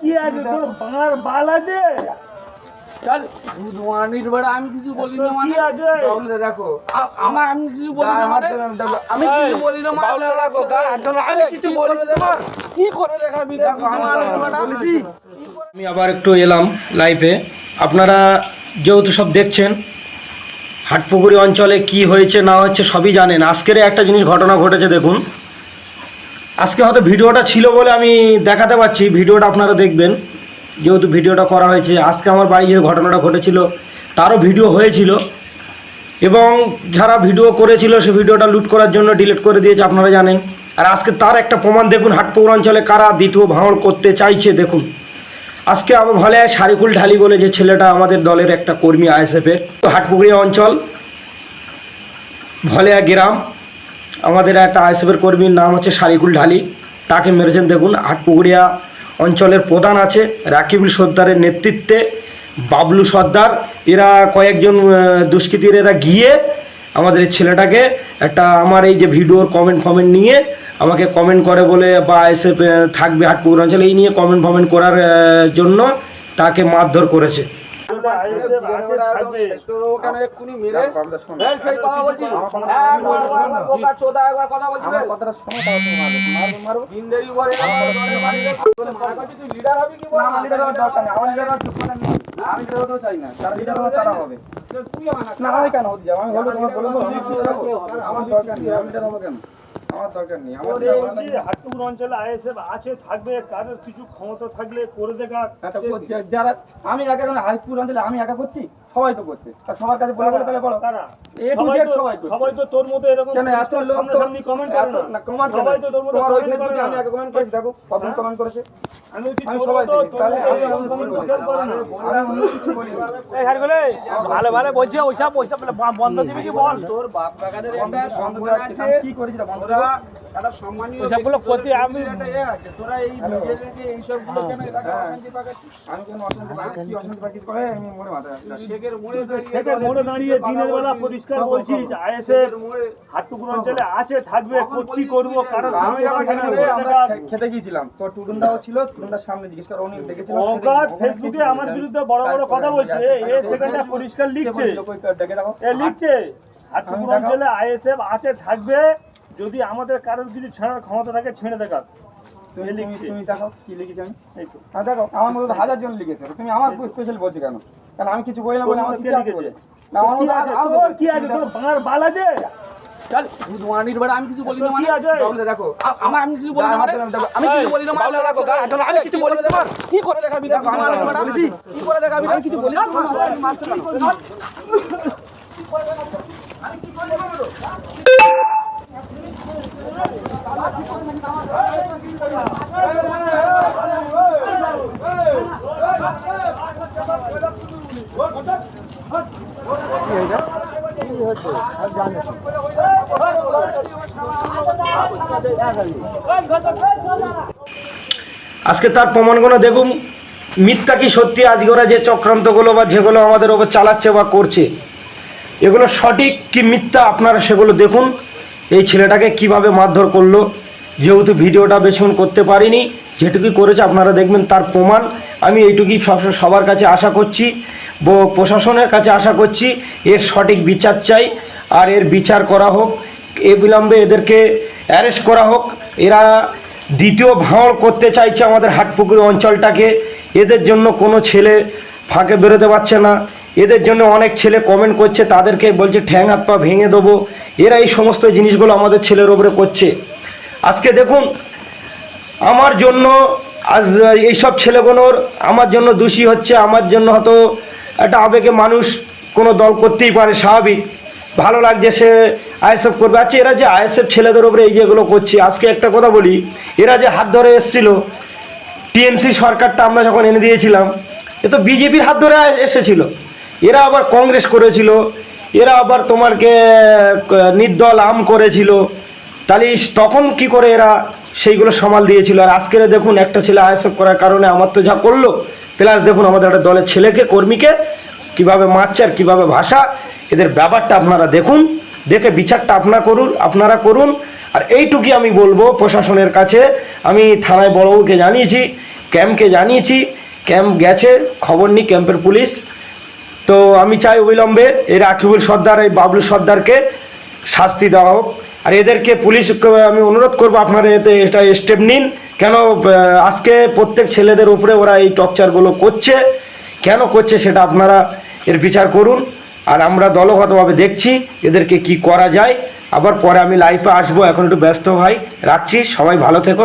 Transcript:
কি আছে তোর বাংলার বাল আছে? চল দুধওয়ানির বেড়া আমি কিছু বলি না মানে। আছে? তাহলে দেখো। আমার আমি কিছু বলি না মানে? আমি কিছু বলি না মানে? বাউলা রাখো, গায়ে হাত দেবেন, আমি কিছু বলি না। কি করে দেখাবি? দেখো, আমি দুধওয়ানির বেড়া? বলেছি। আমি আবার একটু এলাম লাইভে। আপনারা যেহেতু সব দেখছেন হাটপুকুরি অঞ্চলে কি হয়েছে না হচ্ছে সবই জানেন। আজকের একটা জিনিস ঘটনা ঘটেছে দেখুন। আজকে হয়তো ভিডিওটা ছিল বলে আমি দেখাতে পাচ্ছি ভিডিওটা আপনারা দেখবেন। যেহেতু ভিডিওটা করা হয়েছে, আজকে আমার বাড়ি যে ঘটনাটা ঘটেছিল, তারও ভিডিও হয়েছিল। এবং যারা ভিডিও করেছিল, সে ভিডিওটা লুট করার জন্য ডিলিট করে দিয়েছে, আপনারা জানেন। আর আজকে তার একটা প্রমাণ দেখুন হাটপুকুর অঞ্চলে কারা দ্বিতীয় ভাঙড় করতে চাইছে, দেখুন। আজকে আমার ভালে সারিকুল ঢালি বলে যে ছেলেটা আমাদের দলের একটা কর্মী আইএসএফের। হাটপুকুরিয়া অঞ্চল, ভলেয়া গ্রাম। আমাদের একটা আইএসএফের কর্মীর নাম হচ্ছে সারিকুল ঢালি। তাকে মেরেছেন দেখুন হাটপুকুরিয়া অঞ্চলের প্রধান আছে, রাকিবুল সর্দারের নেতৃত্বে বাবলু সর্দার। এরা কয়েকজন দুষ্কৃতীর এরা গিয়ে আমাদের এই ছেলেটাকে একটা আমার এই যে ভিডিওর কমেন্ট ফমেন্ট নিয়ে আমাকে কমেন্ট করে বলে, বা এসে থাকবে হাটপুকুর অঞ্চলে, এই নিয়ে কমেন্ট ফমেন্ট করার জন্য তাকে মারধর করেছে। ওখানে এক্ষুনি মেরে দেখো, কথাটা শোনো। এই সেই কথা বলছি একবার একবার বোকা চোদা একবার কথা বলছি কথাটা শোনো, তারপর তুমি মারবে। মারবে, মারবে। জিন্দেগি ভরে আমার দলের বাড়িতে মার কাছে তুই লিডার হবি কি বল না, হওয়ার দরকার নেই। আমার leader হওয়ার যোগ্যতা নেই। আমি চাই না। হবে। না, কেন হতে যাব? আমি হলে তোমার বলে দেবো, আমি leader হব। আমার দরকার নেই। আমি leader হব কেন? আমার দরকার নেই। অঞ্চলে আইএসএফ আছে থাকবে কারোর কিছু ক্ষমতা থাকলে করে দেখা যারা আমি একা হাইস্কুল অঞ্চলে আমি একা করছি সবাই তো করছে। আর সবার কাছে বলে বলে তাহলে বলো। এ টু জেড সবাই করছে। সবাই তো তোর মতো এরকম কেন এত লোক তো সামনাসামনি কমেন্ট করে না। না কমেন্ট সবাই তো তোর মতো তোমার ওই ফেসবুকে আমি একা কমেন্ট করেছি দেখো কতজন কমেন্ট করেছে। আমি বলছি আমি সবাই মতো- তাহলে আমি আমি কিছু বলি করে না। আমি অন্য কিছু বলি না। এই হারগুলে ভালো ভালো বলছে ওইসব ওইসব বন্ধ দিবি কি বল? তোর বাপ কাকাদের একটা সম্মান আছে কি একটা সম্মানীয় ওইসবগুলো আমি- আছে, তোরা এই নিজেদেরকে এইসবগুলো কেন এলাকায় হ্যাঁ। অশান্তি পাকাচ্ছিস? আমি কোনো অশান্তি পাই অশান্তি পাই করে আমি মনে মাথায়। শেখের মোড়ে দাঁড়িয়ে সেটা মোড়ে দাঁড়িয়ে দিনের বেলা পরিষ্কার বলছিস আইএসএফ মোড়ে অঞ্চলে আছে থাকবে করছি করব কারণ খেতে আমরা দেখা- খে- খেতে গিয়েছিলাম। তো টুটুনদাও ছিল টুটুনদার সামনে জিজ্ঞেস করে উনি ডেকেছিলাম অগাধ ফেসবুকে আমার বিরুদ্ধে বড় বড় কথা বলছে এ সেখানটা পরিষ্কার লিখছে। এ লিখছে আমি দেখাও। অঞ্চলে আইএসএফ আছে থাকবে যদি আমাদের কারোর কিছু ছেড়ার ক্ষমতা থাকে ছেড়ে দেখা তুমি তুমি দেখো কি লিখেছি আমি? হ্যাঁ দেখো আমার মতো হাজার জন লিখেছে তুমি আমার স্পেশাল বলছো কেন? কারণ আমি কিছু বললাম বলে আমার কিছু আছে বলে। না আমার কি আছে? তোর তো কি আছে? তোর বাংলার বাল আছে? চল দুধওয়ানির বেড়া আমি কিছু বলি না মানে কি আছে? তাহলে দেখো আমার আমি কিছু বলি না মানে? আমি কিছু বলি না মানে? দেবেন, আমি কিছু বলি না। কি করে দেখাবি? দেখো, আমি দুধওয়ানির বেড়া? বলেছি। কি করে দেখাবি? আমি কিছু বলি না আজকে তার প্রমাণগুলো দেখুন। মিথ্যা কি সত্যি? আজকে ওরা যে চক্রান্তগুলো বা যেগুলো আমাদের ওপর চালাচ্ছে বা করছে, এগুলো সঠিক কি মিথ্যা আপনারা সেগুলো দেখুন। এই ছেলেটাকে কীভাবে মারধর করল, যেহেতু ভিডিওটা বেশিক্ষণ করতে পারিনি যেটুকুই করেছে আপনারা দেখবেন তার প্রমাণ। আমি এইটুকুই সব- সবার কাছে আশা করছি। প্রশাসনের কাছে আশা করছি এর সঠিক বিচার চাই আর এর বিচার করা হোক। এ বিলম্বে এদেরকে অ্যারেস্ট করা হোক। এরা দ্বিতীয় ভাঁড় করতে চাইছে আমাদের হাটপুকুর অঞ্চলটাকে। এদের জন্য কোনো ছেলে ফাঁকে বেরোতে পারছে না। এদের জন্য অনেক ছেলে কমেন্ট করছে, তাদেরকে বলছে, ঠ্যাং হাত পা ভেঙে দেবো। এরা এই সমস্ত জিনিসগুলো আমাদের ছেলের ওপরে করছে। আজকে দেখুন আমার জন্য আজ এইসব ছেলেগুলোর আমার জন্য দোষী হচ্ছে, আমার জন্য হয়তো একটা আবেগে মানুষ কোনো দল করতেই পারে, স্বাভাবিক। ভালো লাগছে সে আইএসএফ করবে। আচ্ছা এরা যে আইএসএফ ছেলেদের ওপরে এই যেগুলো করছে, আজকে একটা কথা বলি, এরা যে হাত ধরে এসেছিল, টিএমসি সরকারটা আমরা যখন এনে দিয়েছিলাম, এ তো বিজেপির হাত ধরে এসেছিল। এরা আবার কংগ্রেস করেছিল, এরা আবার তোমারকে, নির্দল আম করেছিল। তাহলে তখন কি করে এরা সেইগুলো সামাল দিয়েছিল। আর আজকের দেখুন, একটা ছেলে আইএসএফ করার কারণে আমার তো যা করল, প্লাস দেখুন আমাদের একটা দলের ছেলেকে, কর্মীকে কীভাবে মারছে আর কীভাবে ভাষা এদের ব্যাপারটা আপনারা দেখুন, দেখে বিচারটা আপনারা করুন আপনারা করুন। আর এইটুকুই আমি বলব প্রশাসনের কাছে, আমি থানায় বড়বাবুকে জানিয়েছি, ক্যাম্পকে জানিয়েছি, ক্যাম্প গেছে, খবর নিই ক্যাম্পের পুলিশ। তো আমি চাই অবিলম্বে এই রাকিবুল সর্দার, এই বাবলু সর্দারকে শাস্তি দেওয়া হোক। আর এদেরকে পুলিশ আমি অনুরোধ করব আপনারা এতে এটা স্টেপ নিন। কেন আজকে প্রত্যেক ছেলেদের উপরে ওরা এই টর্চারগুলো করছে। কেন করছে সেটা আপনারা এর বিচার করুন। আর আমরা দলগতভাবে দেখছি এদেরকে কি করা যায়। আবার পরে আমি লাইফে আসব। এখন একটু ব্যস্ত ভাই, রাখছি। সবাই ভালো থেকো